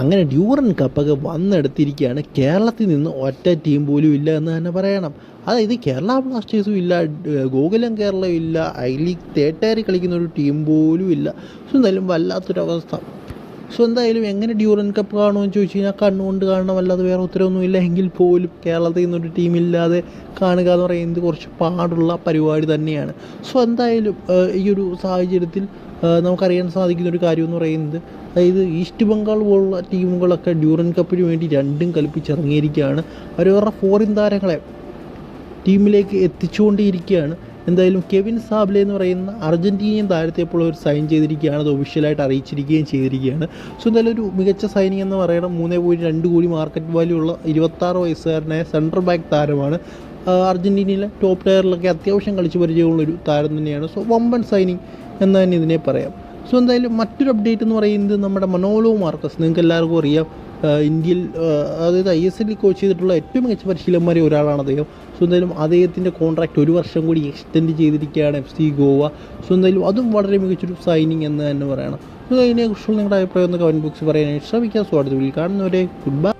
അങ്ങനെ ഡ്യൂറൻ കപ്പൊക്കെ വന്നെടുത്തിരിക്കുകയാണ് കേരളത്തിൽ നിന്ന് ഒറ്റ ടീം പോലും ഇല്ല എന്ന് തന്നെ പറയണം. അതായത് കേരള ബ്ലാസ്റ്റേഴ്സും ഇല്ല ഗോകുലം കേരളം ഇല്ല ഐ ലീഗ് തേട്ടേറി കളിക്കുന്ന ഒരു ടീം പോലും ഇല്ല. സോ എന്തായാലും വല്ലാത്തൊരവസ്ഥ. സോ എന്തായാലും എങ്ങനെ ഡ്യൂറൻ കപ്പ് കാണുമെന്ന് ചോദിച്ചു കഴിഞ്ഞാൽ കണ്ണുകൊണ്ട് കാണണം അല്ലാതെ വേറെ ഉത്തരവൊന്നുമില്ല. എങ്കിൽ പോലും കേരളത്തിൽ നിന്നൊരു ടീമില്ലാതെ കാണുക എന്ന് പറയുന്നത് കുറച്ച് പാടുള്ള പരിപാടി തന്നെയാണ്. സോ എന്തായാലും ഈ ഒരു സാഹചര്യത്തിൽ നമുക്കറിയാൻ സാധിക്കുന്ന ഒരു കാര്യം എന്ന് പറയുന്നത് അതായത് ഈസ്റ്റ് ബംഗാൾ പോലുള്ള ടീമുകളൊക്കെ ഡ്യൂറൻ കപ്പിന് വേണ്ടി രണ്ടും കളിപ്പിച്ചിറങ്ങിയിരിക്കുകയാണ്. അവരവരുടെ ഫോറിൻ താരങ്ങളെ ടീമിലേക്ക് എത്തിച്ചുകൊണ്ടിരിക്കുകയാണ്. എന്തായാലും കെവിൻ സാബ്ലെ എന്ന് പറയുന്ന അർജന്റീനിയൻ താരത്തെ ഇപ്പോൾ അവർ സൈൻ ചെയ്തിരിക്കുകയാണ്. അത് ഒഫീഷ്യലായിട്ട് അറിയിച്ചിരിക്കുകയും ചെയ്തിരിക്കുകയാണ്. സോ എന്തായാലും ഒരു മികച്ച സൈനിങ് എന്ന് പറയണം. മൂന്നേ പോയിന്റ് രണ്ട് കോടി മാർക്കറ്റ് വാല്യൂ ഉള്ള ഇരുപത്താറ് വയസ്സുകാരനായ സെൻട്രൽ ബാക്ക് താരമാണ്. അർജന്റീനയിലെ ടോപ്പ് ടയറിലൊക്കെ അത്യാവശ്യം കളിച്ച് പരിചയമുള്ളൊരു താരം തന്നെയാണ്. സോ വമ്പൻ സൈനിങ് എന്ന് തന്നെ ഇതിനെ പറയാം. സോ എന്തായാലും മറ്റൊരു അപ്ഡേറ്റ് എന്ന് പറയുന്നത് നമ്മുടെ മനോലോ മാർക്കസ്. നിങ്ങൾക്ക് എല്ലാവർക്കും അറിയാം ഇന്ത്യയിൽ അതായത് ഐ എസ് എല്ലിൽ കോച്ച് ചെയ്തിട്ടുള്ള ഏറ്റവും മികച്ച പരിശീലന്മാരെ ഒരാളാണ് അദ്ദേഹം. സോ എന്തായാലും അദ്ദേഹത്തിന്റെ കോൺട്രാക്റ്റ് ഒരു വർഷം കൂടി എക്സ്റ്റെൻഡ് ചെയ്തിരിക്കുകയാണ് എഫ് സി ഗോവ. സോ എന്തായാലും അതും വളരെ മികച്ചൊരു സൈനിങ് എന്ന് തന്നെ പറയണം. അതിനെക്കുറിച്ചുള്ള നിങ്ങളുടെ അഭിപ്രായം ഒന്ന് കമന്റ് ബോക്സിൽ പറയാനായിട്ട് ശ്രമിക്കാം. സോ അടുത്ത വീട്ടിൽ കാണുന്നവരെ ഗുഡ് ബൈ